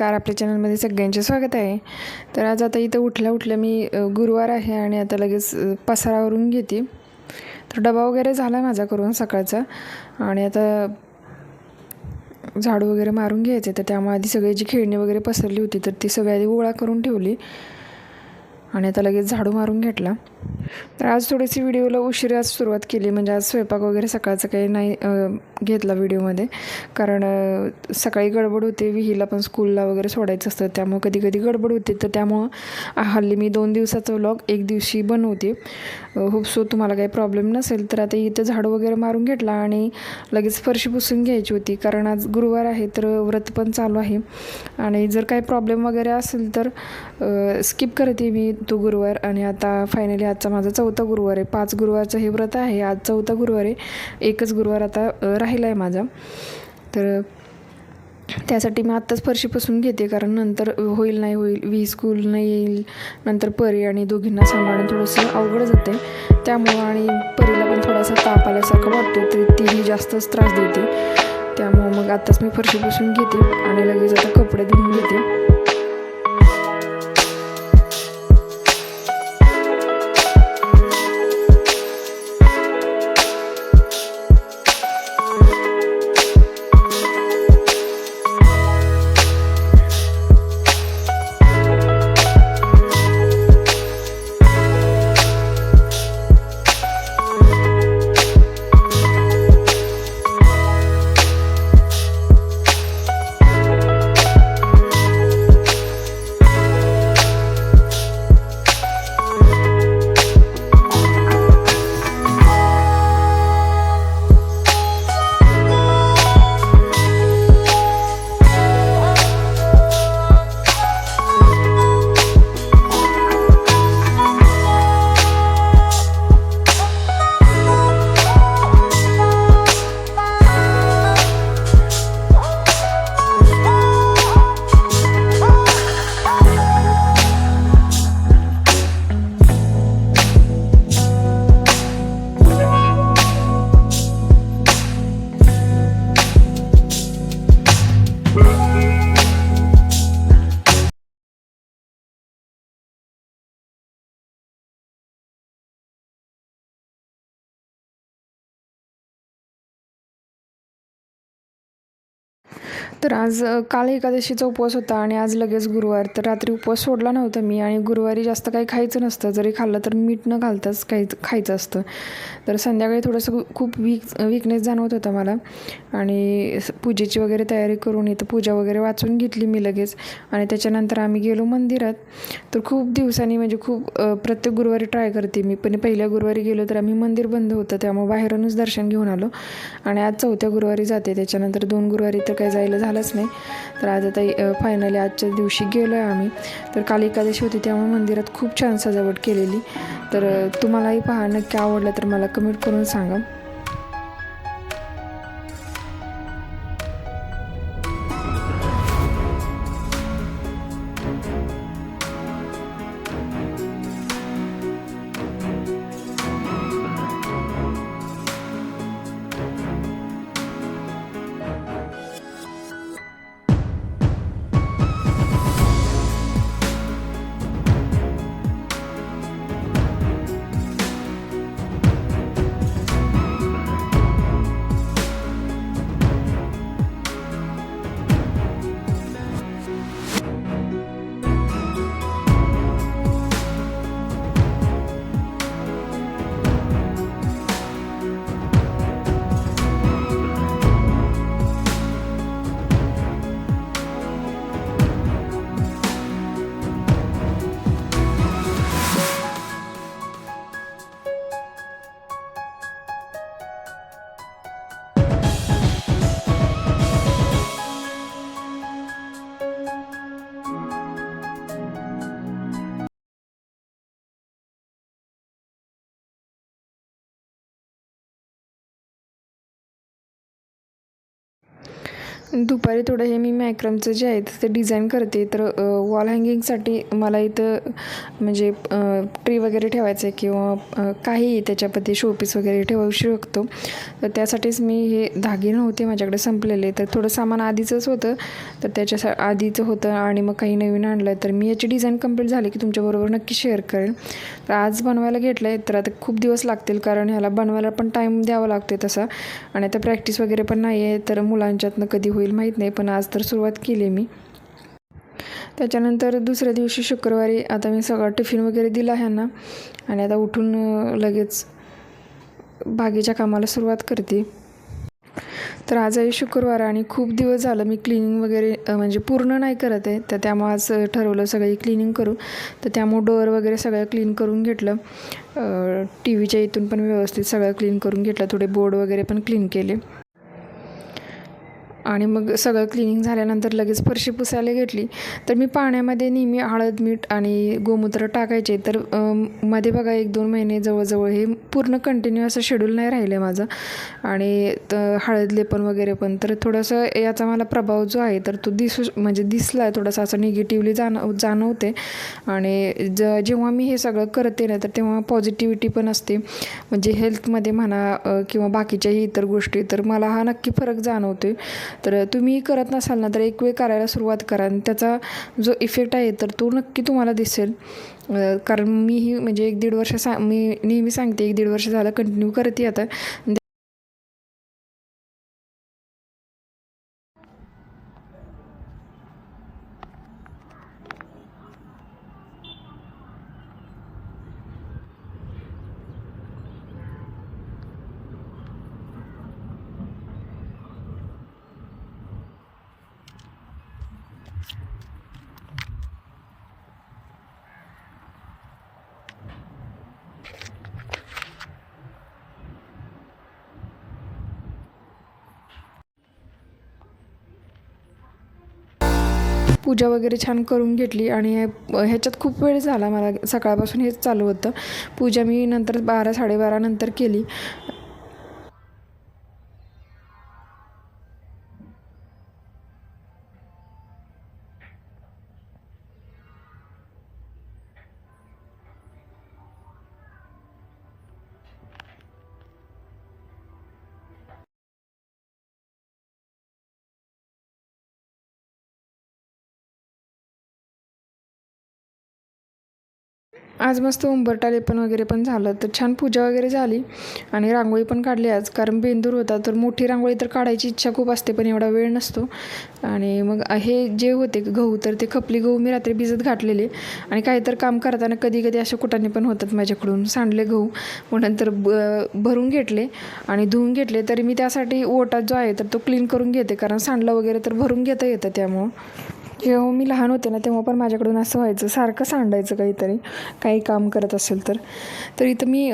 नमस्कार आपल्या चॅनलमध्ये सगळ्यांचे स्वागत आहे. तर आज आता इथं उठल्या उठल्या मी गुरुवार आहे आणि आता लगेच पसारावरून घेते. तर डबा वगैरे झाला आहे माझा करून सकाळचा आणि आता झाडू वगैरे मारून घ्यायचे. तर त्यामुळे आधी सगळी जी खेळणी वगैरे पसरली होती तर ती सगळी आधी गोळा करून ठेवली आणि आता लगेच झाडू मारून घेतला. तर आज थोडीशी व्हिडिओला उशिराच सुरुवात केली. म्हणजे आज स्वयंपाक वगैरे सकाळचं काही नाही घेतला व्हिडिओमध्ये. कारण सकाळी गडबड होते. विहीला पण स्कूलला वगैरे सोडायचं असतं. त्यामुळे कधी कधी गडबड होते. तर त्यामुळं हल्ली मी दोन दिवसाचं व्लॉग एक दिवशी बनवते. होप सो तुम्हाला काही प्रॉब्लेम नसेल तर आता इथं झाडू वगैरे मारून घेतला आणि लगेच फरशी पुसून घ्यायची होती. कारण आज गुरुवार आहे तर व्रत पण चालू आहे. आणि जर काही प्रॉब्लेम वगैरे असेल तर स्किप करते मी तो गुरुवार. आणि आता फायनली आजचा माझा चौथा गुरुवार आहे. पाच गुरुवारचं हे व्रत आहे. आज चौथा गुरुवार आहे. एकच गुरुवार आता राहिला आहे माझा. तर त्यासाठी मी आत्ताच फरशी पुसून घेते. कारण नंतर होईल नाही होईल वी स्कूल नाही येईल नंतर परी आणि दोघींना सांभाळणं थोडंसं अवघड जाते त्यामुळं आणि परीला पण थोडासा ताप आल्यासारखं वाटतो तर तीही जास्तच त्रास देते. त्यामुळं मग आत्ताच मी फरशी पुसून घेते आणि लगेच आता कपडे धुवून घेते. तर आज काल एकादशीचा उपवास होता आणि आज लगेच गुरुवार. तर रात्री उपवास सोडला नव्हता मी आणि गुरुवारी जास्त काही खायचं नसतं. जरी खाल्लं तर मीठ न घालताच काही खायचं असतं. तर संध्याकाळी थोडंसं खूप वीक वीकनेस जाणवत होता मला. आणि पूजेची वगैरे तयारी करून इथं पूजा वगैरे वाचून घेतली मी लगेच. आणि त्याच्यानंतर आम्ही गेलो मंदिरात. तर खूप दिवसांनी म्हणजे खूप प्रत्येक गुरुवारी ट्राय करते मी. पण पहिल्या गुरुवारी गेलो तर आम्ही मंदिर बंद होतं. त्यामुळे बाहेरूनच दर्शन घेऊन आलो. आणि आज चौथ्या गुरुवारी जाते. त्याच्यानंतर दोन गुरुवारी तर काही जायला झालंच नाही. तर आज आता फायनली आजच्या दिवशी गेलो आहे आम्ही. तर काल एकादशी होती त्यामुळे मंदिरात खूप छान सजावट केलेली. तर तुम्हालाही पहा नक्की आवडलं तर मला कमेंट करून सांगा. दुपारी थोडं हे मी मॅक्रमचं जे आहे ते डिझाईन करते. तर वॉल हँगिंगसाठी मला इथं म्हणजे ट्री वगैरे ठेवायचं आहे किंवा काही त्याच्यामध्ये शोपीस वगैरे ठेवू शकतो. तर त्यासाठीच मी हे धागे नव्हते माझ्याकडे संपलेले. तर थोडं सामान आधीचंच होतं. तर त्याच्या आधीचं होतं आणि मग काही नवीन आणलं तर मी याची डिझाईन कंप्लीट झाली की तुमच्याबरोबर नक्की शेअर करेन. तर आज बनवायला घेतलं आहे तर आता खूप दिवस लागतील कारण ह्याला बनवायला पण टाईम द्यावा लागते तसा. आणि आता प्रॅक्टिस वगैरे पण नाही आहे तर मुलांच्यातनं कधी होईल माहीत नाही पण आज तर सुरुवात केली मी. त्याच्यानंतर दुसऱ्या दिवशी शुक्रवारी आता मी सगळं टिफिन वगैरे दिला ह्यांना आणि आता उठून लगेच बागेच्या कामाला सुरुवात करते. तर आज आहे शुक्रवार आणि खूप दिवस झालं मी क्लिनिंग वगैरे म्हणजे पूर्ण नाही करत आहे तर त्यामुळे आज ठरवलं सगळी क्लिनिंग करू. तर त्यामुळे डोअर वगैरे सगळं क्लीन करून घेतलं. टी व्हीच्या इथून पण व्यवस्थित सगळं क्लीन करून घेतलं. थोडे बोर्ड वगैरे पण क्लीन केले. आणि मग सगळं क्लिनिंग झाल्यानंतर लगेच फरशी पुसायला घेतली. तर मी पाण्यामध्ये नेहमी हळद मीठ आणि गोमूत्र टाकायचे. तर मध्ये बघा एक दोन महिने जवळजवळ हे पूर्ण कंटिन्यू असं शेड्यूल नाही राहिलं आहे माझं. आणि हळद लेपन वगैरे पण. तर थोडंसं याचा मला प्रभाव जो आहे तर तो दिसू म्हणजे दिसला आहे थोडासा असं निगेटिव्हली जाणव जाणवते. आणि ज जेव्हा मी हे सगळं करते ना तर तेव्हा पॉझिटिव्हिटी पण असते. म्हणजे हेल्थमध्ये म्हणा किंवा बाकीच्याही इतर गोष्टी तर मला हा नक्की फरक जाणवतो आहे तर तुम्ही करत नसाल ना तर एक वेळ करायला सुरुवात करा. आणि त्याचा जो इफेक्ट आहे तर तो नक्की तुम्हाला दिसेल. कारण मीही म्हणजे एक दीड वर्ष सा मी नेहमी सांगते एक दीड वर्ष झालं कंटिन्यू करते आता. पूजा वगैरे छान करून घेतली आणि हे- ह्याच्यात खूप वेळ झाला मला सकाळपासून हेच चालू होतं. पूजा मी नंतर बारा साडेबारानंतर केली. आज मस्त उंबरटा लेपन वगैरे पण झालं तर छान पूजा वगैरे झाली आणि रांगोळी पण काढली आज. कारण बेंदूर होता तर मोठी रांगोळी तर काढायची इच्छा खूप असते पण एवढा वेळ नसतो. आणि मग हे जे होते गहू तर ते खपली गहू मी रात्री भिजत घातलेले. आणि काही तर काम करताना कधी कधी अशा कुटाने पण होतात माझ्याकडून. सांडले गहू मग नंतर ब भरून घेतले आणि धुवून घेतले. तरी मी त्यासाठी ओटा जो आहे तर तो क्लीन करून घेते. कारण सांडलं वगैरे तर भरून घेता येतं त्यामुळं. जेव्हा मी लहान होते ना तेव्हा पण माझ्याकडून असं व्हायचं सारखं सांडायचं काहीतरी काही काम करत असेल तर. तर इथं मी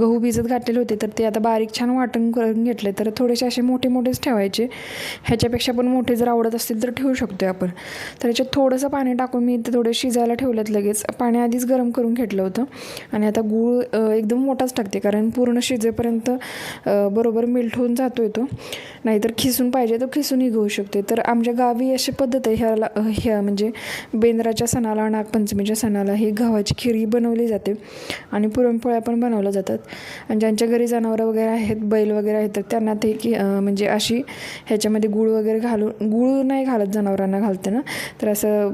गहू भिजत घातलेले होते तर ते आता बारीक छान वाटण करून घेतले. तर थोडेसे असे मोठे मोठेच ठेवायचे. ह्याच्यापेक्षा पण मोठे जर आवडत असतील तर ठेवू शकतो आपण. तर ह्याच्यात थोडंसं पाणी टाकून मी इथं थोडं शिजायला ठेवलेत लगेच. पाणी आधीच गरम करून घेतलं होतं. आणि आता गूळ एकदम मोठाच टाकते कारण पूर्ण शिजेपर्यंत बरोबर मेल्ट होऊन जातो येतो नाहीतर खिसून पाहिजे तर खिसूनही घेऊ शकते. तर आमच्या गावी अशी पद्धत आहे ह्याला ह्या म्हणजे बेंद्राच्या सणाला नागपंचमीच्या सणाला ही गव्हाची खिरी बनवली जाते. आणि पुरणपोळ्या पण बनवल्या जातात. आणि ज्यांच्या घरी जनावरं वगैरे आहेत बैल वगैरे आहेत तर त्यांना ते की म्हणजे अशी ह्याच्यामध्ये गूळ वगैरे घालून गूळ नाही घालत जनावरांना घालते ना तर असं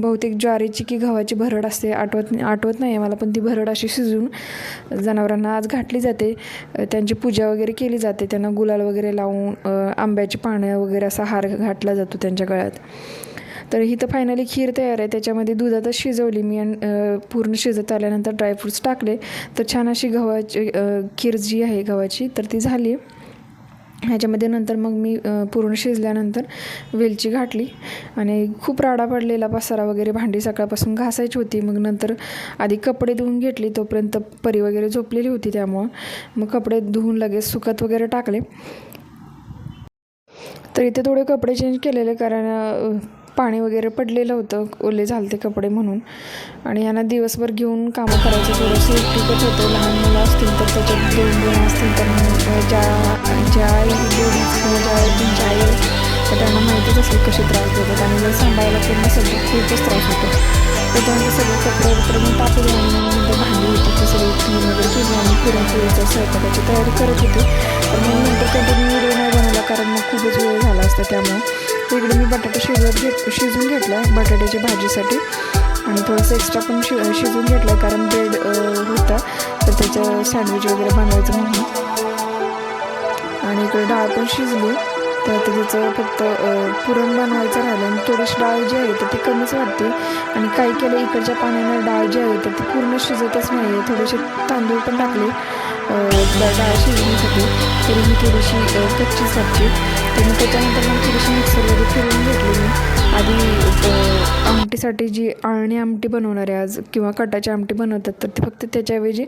बहुतेक ज्वारीची की गव्हाची भरड असते आठवत आठवत नाही आहे मला पण ती भरड अशी शिजवून जनावरांना आज घातली जाते. त्यांची पूजा वगैरे केली जाते त्यांना गुलाल वगैरे लावून आंब्याची पानं वगैरे असा हार घातला जातो त्यांच्या गळ्यात. तर ही तर फायनली खीर तयार आहे. त्याच्यामध्ये दुधातच शिजवली मी आणि पूर्ण शिजत आल्यानंतर ड्रायफ्रूट्स टाकले. तर छान अशी गव्हाची खीर जी आहे गव्हाची तर ती झाली. ह्याच्यामध्ये नंतर मग मी पूर्ण शिजल्यानंतर वेलची घातली आणि खूप राडा पडलेला पसारा वगैरे भांडी सकाळपासून घासायची होती. मग नंतर आधी कपडे धुवून घेतली तोपर्यंत परी वगैरे झोपलेली होती त्यामुळं. मग कपडे धुवून लगेच सुकत वगैरे टाकले. तर इथे थोडे कपडे चेंज केलेले कारण पाणी वगैरे पडलेलं होतं ओले झालते कपडे म्हणून. आणि यांना दिवसभर घेऊन कामं करायचं थोडंसं एकटीकच होतं. लहान मुलं असतील तर त्याच्यात दोन दोन असतील तर ज्या ज्या आई लेडीज किंवा ज्या तुमच्या आई तर त्यांना माहितीच असेल कसे त्रास देतात. आणि जर सांभाळायला पूर्ण सगळं खूपच त्रास होतो. त्याच्यानंतर सगळे कपडे वगैरे मग टाकले आणि मग भांडी होती ते सगळी क्लीन वगैरे केली आणि पुरणपोळीचं स्वयंपाकाची तयारी करत होते. तर मग नंतर कधी व्हिडिओ नाही बनवला कारण मग खूपच वेळ झाला असता त्यामुळे. इकडे मी बटाटा शिजवत घेत शिजून घेतला बटाट्याच्या भाजीसाठी. आणि थोडंसं एक्स्ट्रा पण शि शिजून घेतलं आहे कारण ब्रेड होता. तर त्याचं सँडविच वगैरे बनवायचं म्हणून. आणि इकडे डाळ पण शिजली. तर आता तिचं फक्त पुरण बनवायचं राहिलं. आणि थोडीशी डाळ जी आहे तर ती कमीच वाटते. आणि काही केलं इकडच्या पाण्यानं डाळ जी आहे तर ती पूर्ण शिजतच नाही आहे थोडेसे तांदूळ पण टाकले. डाळ शिजण्यासाठी तरी मी थोडीशी कच्ची वाटते तर मग त्याच्यानंतर मग थोडीशी मिक्सरमध्ये फिरवून घेतली मी. आधी आमटीसाठी जी आळणी आमटी बनवणार आहे आज किंवा कटाची आमटी बनवतात तर ते फक्त त्याच्याऐवजी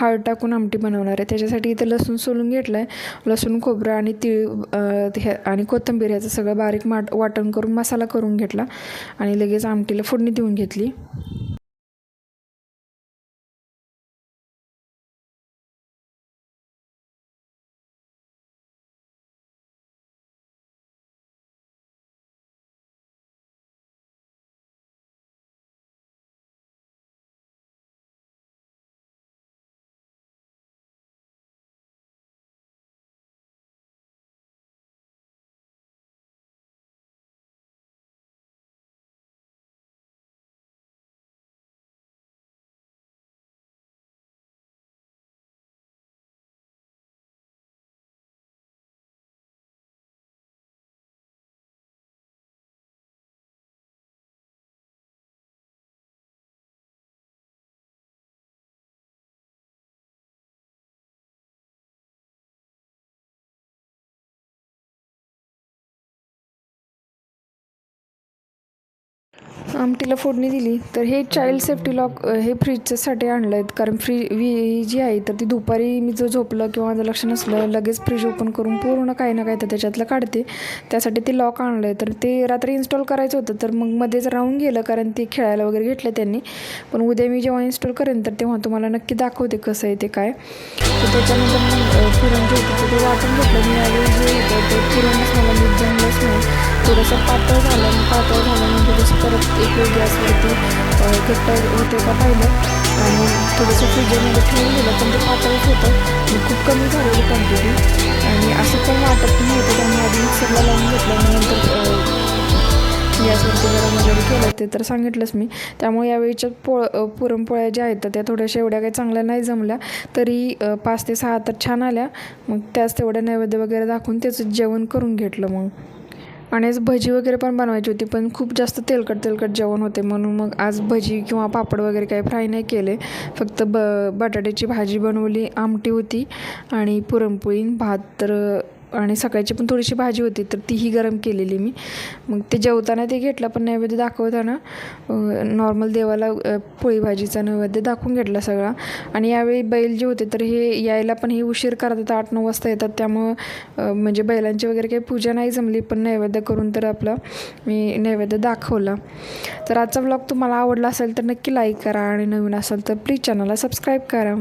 हळ टाकून आमटी बनवणार आहे. त्याच्यासाठी इथं लसूण सोलून घेतलं आहे लसूण खोबरं आणि तीळ ह्या आणि कोथिंबीर ह्याचं सगळं बारीक माट वाटण करून मसाला करून घेतला. आणि लगेच आमटीला फोडणी देऊन घेतली. आमटीला फोडणी दिली. तर हे चाइल्ड सेफ्टी लॉक हे फ्रीजच्यासाठी आणलं आहेत कारण फ्री वी जी आहे तर ती दुपारी मी जो झोपलं किंवा माझं लक्ष नसलं लगेच फ्रीज ओपन करून पूर्ण काही ना काही तर त्याच्यातलं काढते. त्यासाठी ते लॉक आणलं आहे तर ते रात्री इन्स्टॉल करायचं होतं. तर मग मध्येच राहून गेलं कारण ते खेळायला वगैरे घेतलं त्यांनी. पण उद्या मी जेव्हा इन्स्टॉल करेन तर तेव्हा तुम्हाला नक्की दाखवते कसं आहे ते काय. तर त्याच्यानंतर मग पुरण जे होतं ते वाटून घेतलं. मी यावेळी जे होतं ते पुरणच मला नीट जमलंच नाही. थोडंसं पातळ झालं. पातळ झालं म्हणजे परत एक गॅसवरती घट्ट होते का पाहिलं. आणि थोडंसं फ्रीजरमध्ये ठेवून दिलं पण ते पातळच होतं. आणि खूप कमी झालेली क्वांटिटी आणि असं पण वाटत नाही होतं त्यामुळे आधी मिक्सरला लावून घेतलं. आणि नंतर गॅसवरती गरम वगैरे केलं. ते तर सांगितलंच मी. त्यामुळे यावेळीच्या पोळ पुरणपोळ्या ज्या आहेत तर त्या थोड्याशा एवढ्या काही चांगल्या नाही जमल्या. तरी पाच ते सहा तर छान आल्या. मग त्याच तेवढ्या नैवेद्य वगैरे दाखवून त्याचं जेवण करून घेतलं मग. आणि आज भजी वगैरे पण बनवायची होती पण खूप जास्त तेलकट तेलकट जेवण होते. म्हणून मग आज भजी किंवा पापड वगैरे काही फ्राय नाही केले. फक्त ब बटाट्याची भाजी बनवली आमटी होती आणि पुरणपोळी भात. तर आणि सकाळची पण थोडीशी भाजी होती तर तीही गरम केलेली मी. मग ते जेवताना ते घेतलं पण नैवेद्य दाखवताना नॉर्मल देवाला पोळी भाजीचा नैवेद्य दाखवून घेतला सगळा. आणि यावेळी बैल जे होते तर हे यायला पण हे उशीर करतात आठ नऊ वाजता येतात. त्यामुळं म्हणजे बैलांची वगैरे काही पूजा नाही जमली पण नैवेद्य करून तर आपलं मी नैवेद्य दाखवला. तर आजचा ब्लॉग तुम्हाला आवडला असेल तर नक्की लाईक करा. आणि नवीन असेल तर प्लीज चॅनलला सबस्क्राईब करा.